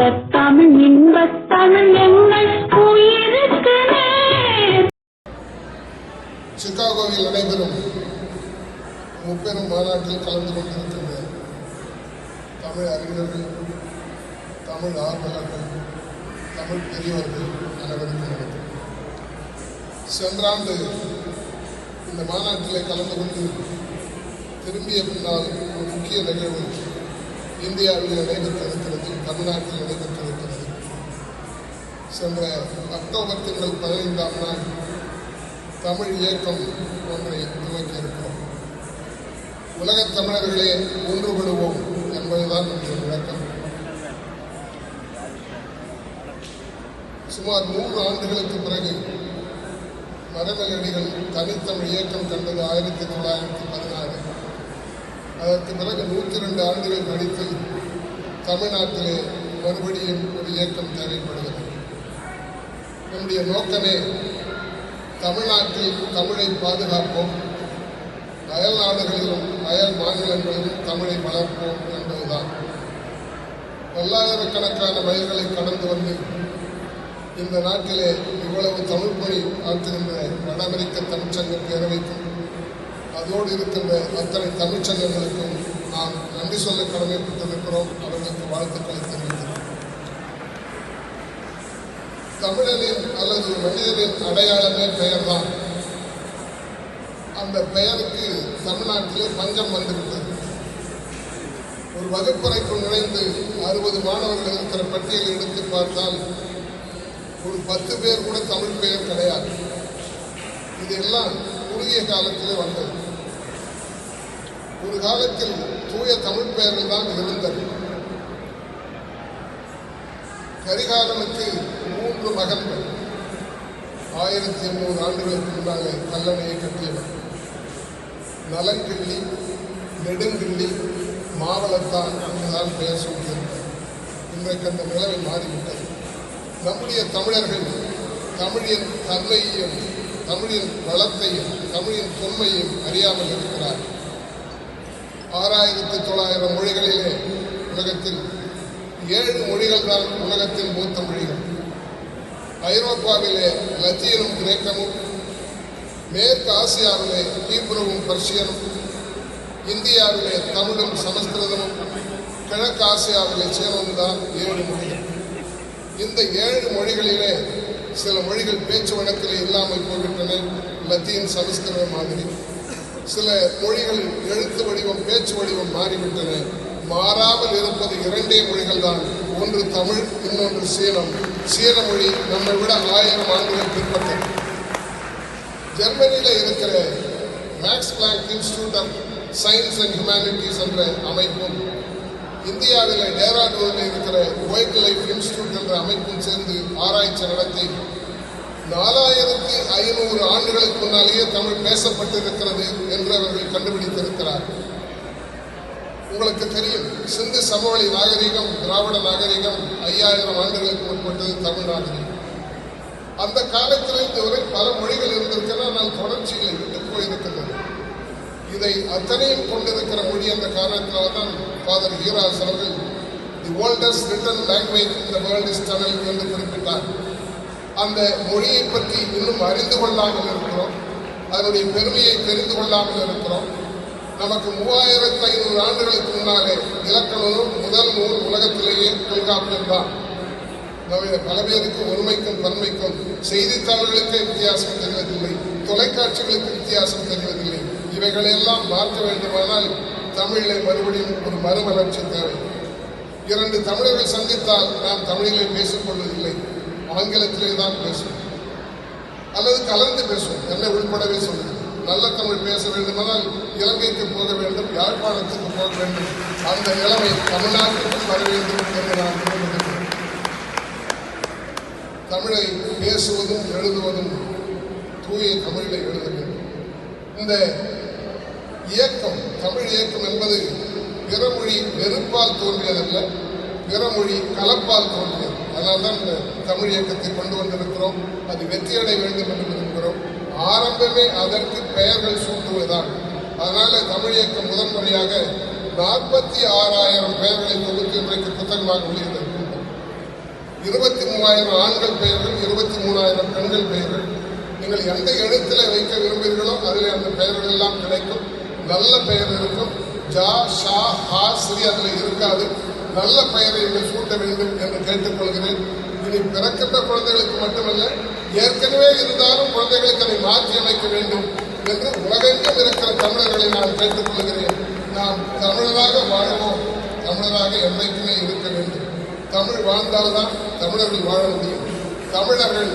இந்த தமிழ் இன்ப தமிழ் எங்கள் உயிருக்கு சிகாகோவில் நடைபெறும் முப்பெரும் மாநாட்டில் கலந்து கொண்டிருக்கின்ற தமிழ் அறிஞர்கள் தமிழ் ஆர்வலர்கள் தமிழ் பெரியவர்கள் அனைவருக்கும் சென்ற ஆண்டு இந்த மாநாட்டில் கலந்து கொண்டு திரும்பிய பின்னால் ஒரு முக்கிய நிகழ்வு இந்தியாவில் நடைபெற்றது நடைபெற்றிருக்கிறது தமிழ்நாட்டில் நடைபெற்றிருக்கிறது. சென்ற அக்டோபர் திங்கள் பதினைந்தாம் நாள் தமிழ் இயக்கம் ஒன்றை துவக்கியிருக்கிறோம். உலகத் தமிழர்களே ஒன்றுபடுவோம் என்பதுதான் நம்முடைய விளக்கம். சுமார் மூன்று ஆண்டுகளுக்கு பிறகு மரமலடிகள் தனித்தமிழ் இயக்கம் கண்டது ஆயிரத்தி தொள்ளாயிரத்தி பதினாறு. அதற்கு பிறகு நூற்றி ரெண்டு ஆண்டுகள் கழித்து தமிழ்நாட்டிலே மறுபடியும் ஒரு இயக்கம் தேவைப்படுகிறது. நம்முடைய நோக்கமே தமிழ்நாட்டில் தமிழை பாதுகாப்போம். அயல் நாடுகளிலும் அயல் மாநிலங்களிலும் தமிழை வளர்ப்போம் என்பதுதான். பல்லாயிரக்கணக்கான மைல்களை கடந்து வந்து இந்த நாட்டிலே இவ்வளவு தமிழ் மொழி ஆற்றுகின்ற வட அமெரிக்க தமிழ்ச்சங்க பேரவைக்கும் அதோடு இருக்கின்ற அத்தனை தமிழ்ச்சங்கங்களுக்கும் நாம் நன்றி சொல்ல கடமைப்பட்டிருக்கிறோம். அவர் வாழ்த்துக்களை தெரிவிக்கிறோம் தமிழனின் அல்லது மனிதனின் அடையாளமே பெயர்தான் அந்த பெயருக்கு தமிழ்நாட்டிலே பஞ்சம் வந்துவிட்டது ஒரு வகுப்பறைக்குள் நுழைந்து அறுபது மாணவர்கள் இருக்கிற பட்டியலை எடுத்து பார்த்தால் ஒரு பத்து பேர் கூட தமிழ் பெயர் கிடையாது இதெல்லாம் குறுகிய காலத்திலே வந்தது ஒரு காலத்தில் தூய தமிழ் பெயர்கள் தான் இருந்தது கரிகாலனுக்கு மூன்று மகன்கள். ஆயிரத்தி எண்ணூறு ஆண்டுகளுக்கு முன்னாலே கல்லணையை கட்டியவர். நலங்கிள்ளி நெடுங்கிள்ளி மாவளத்தான் என்றுதான் பெயர் சொல்கிறார் இன்றைக்கு அந்த நிலவை மாறிவிட்டது. நம்முடைய தமிழர்கள் தமிழின் தன்மையையும் தமிழின் வளத்தையும் தமிழின் தொன்மையும் அறியாமல் இருக்கிறார் ஆறாயிரத்தி தொள்ளாயிரம் மொழிகளிலே உலகத்தில் ஏழு மொழிகள் தான் உலகத்தின் மூத்த மொழிகள். ஐரோப்பாவிலே லத்தீனும் கிரேக்கமும் மேற்கு ஆசியாவிலே ஹீப்ருவும் பர்ஷியனும் இந்தியாவிலே தமிழும் சமஸ்கிருதமும் கிழக்கு ஆசியாவிலே சீனமும் தான் ஏழு மொழிகள். இந்த ஏழு மொழிகளிலே சில மொழிகள் பேச்சு வழக்கிலே இல்லாமல் போகின்றன லத்தீன் சமஸ்கிருதம் மாதிரி. சில மொழிகள் எழுத்து வடிவம் பேச்சு வடிவம் மாறிவிட்டன. மாறாமல் இருப்பது இரண்டே மொழிகள் தான் ஒன்று தமிழ் இன்னொன்று சீனம். சீன மொழி நம்மை விட ஆயிரம் ஆண்டுகள் பின்பற்றது. ஜெர்மனியில் இருக்கிற Max Planck Institute of Science and Humanities என்ற அமைப்பும் இந்தியாவில் டேராடூனில் இருக்கிற ஒயிட் லைஃப் இன்ஸ்டியூட் என்ற அமைப்பும் சேர்ந்து ஆராய்ச்சி நடத்தி நாலாயிரத்தி ஐநூறு ஆண்டுகளுக்கு முன்னாலேயே தமிழ் பேசப்பட்டிருக்கிறது என்று அவர்கள் கண்டுபிடித்திருக்கிறார்கள். உங்களுக்கு தெரியும் சிந்து சமவெளி நாகரிகம் திராவிட நாகரிகம் ஐயாயிரம் ஆண்டுகளுக்கு முற்பட்டது தமிழ் நாகரிகம் அந்த காலத்தில் இதுவரை பல மொழிகள் இருந்திருக்கின்றன ஆனால் தொடர்ச்சிகளை விட்டு போயிருக்கின்றன இதை அத்தனையும் கொண்டிருக்கிற மொழி என்ற காரணத்தினால்தான் ஃபாதர் ஹீராஸ் அவர்கள் தி ஓல்டஸ்ட் ரிட்டன் லாங்குவேஜ் இந்த வேர்ல்ட் இஸ் தமிழ் என்று குறிப்பிட்டார். அந்த மொழியை பற்றி இன்னும் அறிந்து கொள்ளாமல் இருக்கிறோம் அதனுடைய பெருமையை தெரிந்து கொள்ளாமல் இருக்கிறோம். நமக்கு மூவாயிரத்து ஐநூறு ஆண்டுகளுக்கு முன்னாலே இலக்கண நூல் முதல் நூல் உலகத்திலேயே தொல்காப்பியம் தான். பல பேருக்கு ஒருமைக்கும் தன்மைக்கும் செய்தித்தாள்களுக்கே வித்தியாசம் தெரிவதில்லை தொலைக்காட்சிகளுக்கு வித்தியாசம் தெரிவதில்லை. இவைகளெல்லாம் மாற்ற வேண்டுமானால் தமிழிலே மறுபடியும் ஒரு மறுமலர்ச்சி தேவை. இரண்டு தமிழர்கள் சந்தித்தால் நாம் தமிழிலே பேசிக்கொள்வதில்லை ஆங்கிலத்திலே தான் பேசுவோம். அல்லது கலந்து பேசுவோம் என்னை உள்படவே சொல்லுங்கள். நல்ல தமிழ் பேச வேண்டுமானால் இலங்கைக்கு போக வேண்டும் யாழ்ப்பாணத்துக்கு போக வேண்டும். அந்த நிலைமை தமிழ்நாட்டுக்கும் வர வேண்டும் என்று நான் விரும்புகிறேன். தமிழை பேசுவதும் எழுதுவதும் தூய தமிழில் எழுத வேண்டும். இந்த இயக்கம் தமிழ் இயக்கம் என்பது பிறமொழி வெறுப்பால் தோன்றியதல்ல பிறமொழி கலப்பால் தோன்றியது. அதனால்தான் இந்த தமிழ் இயக்கத்தை கொண்டு வந்திருக்கிறோம். அது வெற்றியடை வேண்டும் என்று விரும்புகிறோம். ஆரம்பமே அதற்கு பெயர்கள் சூட்டுவதுதான். அதனால தமிழ் இயக்கம் முதன்முறையாக நாற்பத்தி ஆறாயிரம் பெயர்களை தொகுத்து இன்றைக்கு புத்தகமாக வெளியிட்டது இருபத்தி மூவாயிரம் ஆண்கள் பெயர்கள் இருபத்தி மூணாயிரம் பெண்கள் பெயர்கள். நீங்கள் எந்த எழுத்துல வைக்க விரும்புகிறீர்களோ அதில் அந்த பெயர்கள் எல்லாம் கிடைக்கும். நல்ல பெயர் இருக்கும். ஜா ஷா ஹா ஸ்ரீ அதில் இருக்காது. நல்ல பெயரை நீங்கள் சூட்ட வேண்டும் என்று கேட்டுக்கொள்கிறேன். இனி பிறக்கின்ற குழந்தைகளுக்கு மட்டுமல்ல ஏற்கனவே இருந்தாலும் குழந்தைகளுக்கு அதை மாற்றி அமைக்க வேண்டும் என்று உலகெங்கும் இருக்கிற தமிழர்களை நான் கேட்டுக்கொள்கிறேன் நாம் தமிழராக வாழ்வோம் தமிழராக என்றைக்குமே இருக்க வேண்டும். தமிழ் வாழ்ந்தால்தான் தமிழர்கள் வாழ முடியும். தமிழர்கள்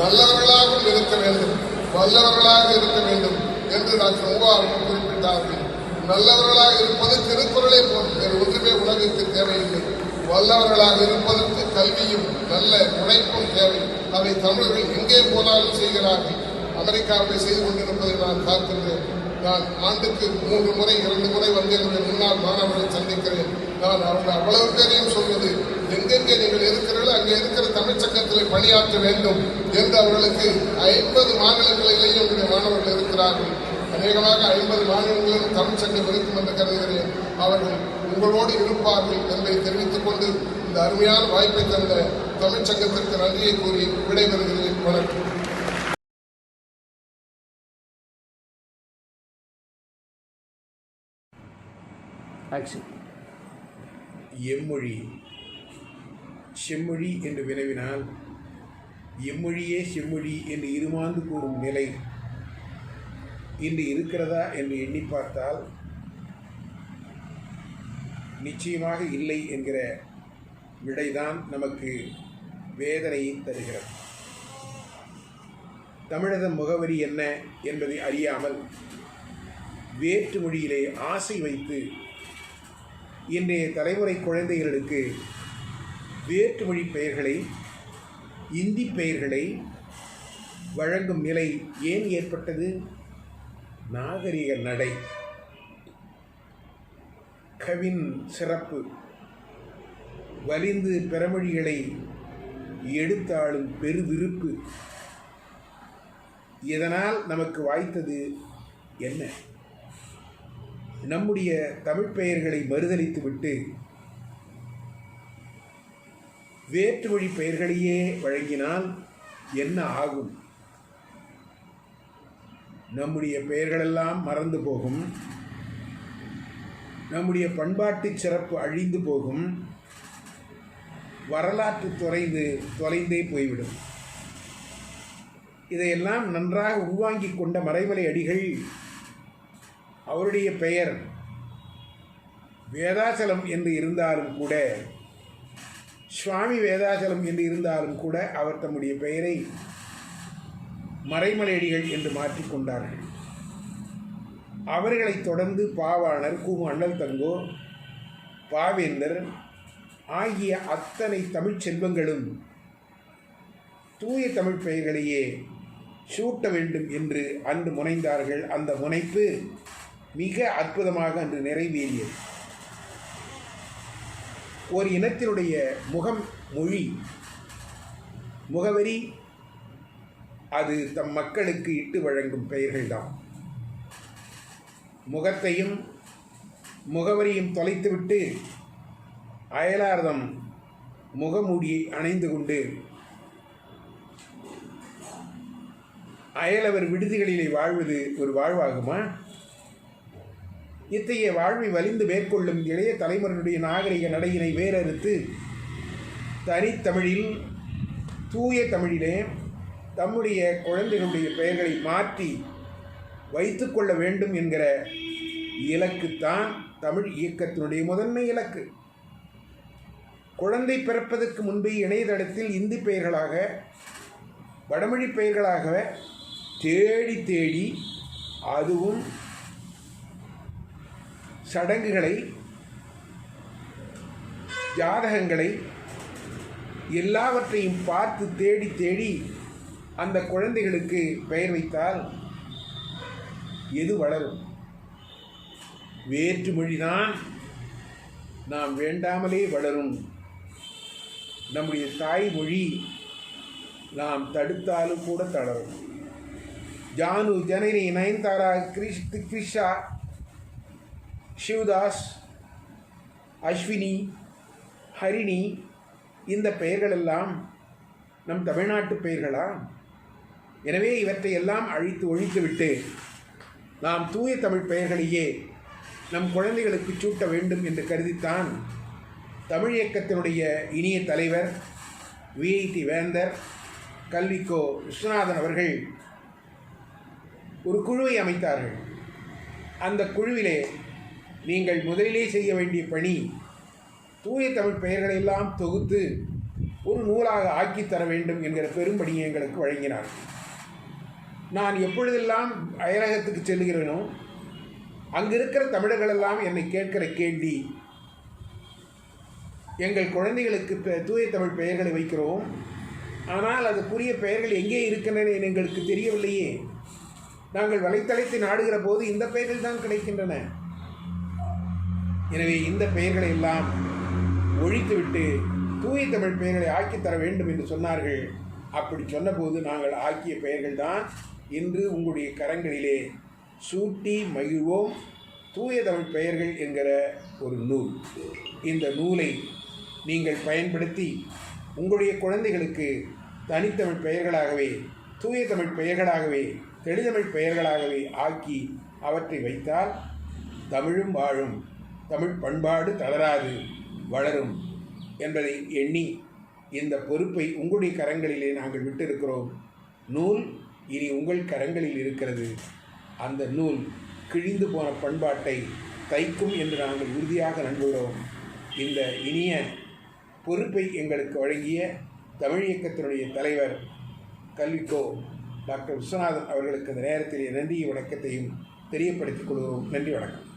நல்லவர்களாகவும் இருக்க வேண்டும் வல்லவர்களாக இருக்க வேண்டும் என்று டாக்டர் மூவா அவர்கள் குறிப்பிட்டார்கள். நல்லவர்களாக இருப்பது திருக்குறளை போல் ஒன்றுமே உலகிற்கு தேவையில்லை. வல்லவர்களாக இருப்பதற்கு கல்வியும் நல்ல உழைப்பும் தேவை. அதை தமிழர்கள் எங்கே போனாலும் செய்கிறார்கள். அமெரிக்காவில் செய்து கொண்டிருப்பதை நான் பார்க்கின்றேன். நான் ஆண்டுக்கு மூன்று முறை இரண்டு முறை வந்து என்னுடைய முன்னாள் மாணவர்களை சந்திக்கிறேன். நான் அவர்கள் அவ்வளவு பேரையும் சொல்வது எங்கெங்கே நீங்கள் இருக்கிறீர்களோ அங்கே இருக்கிற தமிழ்ச் சங்கத்தில் பணியாற்ற வேண்டும் என்று அவர்களுக்கு ஐம்பது மாநிலங்களிலேயும் என்னுடைய மாணவர்கள் இருக்கிறார்கள். அநேகமாக ஐம்பது மாநிலங்களிலும் தமிழ்ச் சங்கம் இருக்கும் என்று கருதுகிறேன். அவர்கள் உங்களோடு இருப்பார்கள் என்பதை தெரிவித்துக் கொண்டு இந்த அருமையான வாய்ப்பை தந்த தமிழ்ச் சங்கத்திற்கு நன்றியை கூறி விடைபெறுகிறேன் வணக்கம். எம்மொழி. செம்மொழி என்று வினவினால் எம்மொழியே செம்மொழி என்று இருமாந்து கூறும் நிலை இன்று இருக்கிறதா என்று எண்ணி பார்த்தால் நிச்சயமாக இல்லை என்கிற விடைதான் நமக்கு வேதனையை தருகிறது. தமிழக முகவரி என்ன என்பதை அறியாமல் வேற்று மொழியிலே ஆசை வைத்து இன்றைய தலைமுறை குழந்தைகளுக்கு வேற்றுமொழி பெயர்களை இந்தி பெயர்களை வழங்கும் நிலை ஏன் ஏற்பட்டது? நாகரிக நடை. கவின் சிறப்பு. வலிந்து பிறமொழிகளை எடுத்தாளும் பெருவிருப்பு. இதனால் நமக்கு வாய்த்தது என்ன? நம்முடைய தமிழ் பெயர்களை மறுதளித்துவிட்டு வேற்றுமொழி பெயர்களையே வழங்கினால் என்ன ஆகும்? நம்முடைய பெயர்களெல்லாம் மறந்து போகும். நம்முடைய பண்பாட்டு சிறப்பு அழிந்து போகும். வரலாற்று தொலைந்து தொலைந்தே போய்விடும். இதையெல்லாம் நன்றாக உள்வாங்கி கொண்ட மறைமலை அடிகள் அவருடைய பெயர் வேதாச்சலம் என்று இருந்தாலும் கூட சுவாமி வேதாச்சலம் என்று இருந்தாலும் கூட அவர் தம்முடைய பெயரை மறைமலையடிகள் என்று மாற்றிக்கொண்டார்கள் அவர்களைத் தொடர்ந்து பாவாணர் கு அண்ணல் தங்கோ பாவேந்தர் ஆகிய அத்தனை தமிழ்ச் செல்வங்களும் தூய தமிழ் பெயர்களையே சூட்ட வேண்டும் என்று அன்று முனைந்தார்கள். அந்த முனைப்பு மிக அற்புதமாக அன்று நிறைவேறியது. ஒரு இனத்தினுடைய முகம் மொழி முகவரி அது தம் மக்களுக்கு இட்டு வழங்கும் பெயர்கள்தான் முகத்தையும் முகவரியும் தொலைத்துவிட்டு அயலார்தம் முகமூடியை அணைந்து கொண்டு அயலவர் விடுதிகளிலே வாழ்வது ஒரு வாழ்வாகுமா? இத்தகைய வாழ்வை வலிந்து மேற்கொள்ளும் இளைய தலைமுறையினுடைய நாகரிக நடையினை வேறறுத்து தனித்தமிழில் தூய தமிழிலே தம்முடைய குழந்தைகளுடைய பெயர்களை மாற்றி வைத்துக்கொள்ள வேண்டும் என்கிற இலக்குத்தான் தமிழ் இயக்கத்தினுடைய முதன்மை இலக்கு. குழந்தை பிறப்பதற்கு முன்பே இணையதளத்தில் இந்தி பெயர்களாக வடமொழி பெயர்களாக தேடி தேடி அதுவும் சடங்குகளை ஜாதகங்களை எல்லாவற்றையும் பார்த்து தேடி தேடி அந்த குழந்தைகளுக்கு பெயர் வைத்தால் எது வளரும்? வேற்று மொழிதான் நாம் வேண்டாமலே வளரும். நம்முடைய தாய்மொழி நாம் தடுத்தாலும் கூட தளரும். ஜானு ஜனனி நயன்தாரா கிரிஷ் கிரிஷா சிவதாஸ் அஸ்வினி ஹரிணி இந்த பெயர்களெல்லாம் நம் தமிழ்நாட்டு பெயர்களா? எனவே இவற்றை எல்லாம் அழித்து ஒழித்துவிட்டு நாம் தூய தமிழ் பெயர்களையே நம் குழந்தைகளுக்கு சூட்ட வேண்டும் என்று கருதித்தான் தமிழ் இயக்கத்தினுடைய இனிய தலைவர் விஐடி வேந்தர் கல்விக்கோ விஸ்வநாதன் அவர்கள் ஒரு குழுவை அமைத்தார்கள். அந்த குழுவிலே நீங்கள் முதலிலே செய்ய வேண்டிய பணி தூய தமிழ் பெயர்களை எல்லாம் தொகுத்து ஒரு நூலாக ஆக்கித் தர வேண்டும் என்கிற பெரும்பணியை எங்களுக்கு வழங்கினார் நான் எப்பொழுதெல்லாம் அயலகத்துக்கு செல்கிறேனோ அங்கிருக்கிற தமிழர்கள் எல்லாம் என்னை கேட்கிற கேள்வி எங்கள் குழந்தைகளுக்கு பெ- தூய தமிழ் பெயர்களை வைக்கிறோம். ஆனால் அதுக்குரிய பெயர்கள் எங்கே இருக்கின்றன எங்களுக்கு தெரியவில்லையே. நாங்கள் வலைத்தளத்தை நாடுகிற போது இந்த பெயர்கள் தான் கிடைக்கின்றன. எனவே இந்த பெயர்களை எல்லாம் ஒழித்துவிட்டு தூய தமிழ் பெயர்களை ஆக்கித் தர வேண்டும் என்று சொன்னார்கள். அப்படி சொன்னபோது நாங்கள் ஆக்கிய பெயர்கள் தான் இன்று உங்களுடைய கரங்களிலே சூட்டி மகிழ்வோம். தூய தமிழ் பெயர்கள் என்கிற ஒரு நூல். இந்த நூலை நீங்கள் பயன்படுத்தி உங்களுடைய குழந்தைகளுக்கு தனித்தமிழ் பெயர்களாகவே தூய தமிழ் பெயர்களாகவே தெளிதமிழ் பெயர்களாகவே ஆக்கி அவற்றை வைத்தால் தமிழும் வாழும். தமிழ் பண்பாடு தளராது வளரும் என்பதை எண்ணி இந்த பொறுப்பை உங்களுடைய கரங்களிலே நாங்கள் விட்டிருக்கிறோம். நூல் இனி உங்கள் கரங்களில் இருக்கிறது. அந்த நூல் கிழிந்து போன பண்பாட்டை தைக்கும் என்று நாங்கள் உறுதியாக நம்புகிறோம். இந்த இனிய பொறுப்பை எங்களுக்கு வழங்கிய தமிழ் இயக்கத்தினுடைய தலைவர் கல்விக்கோ டாக்டர் விஸ்வநாதன் அவர்களுக்கு இந்த நேரத்தில் நன்றியை வணக்கத்தையும் தெரியப்படுத்திக் கொள்கிறோம். நன்றி வணக்கம்.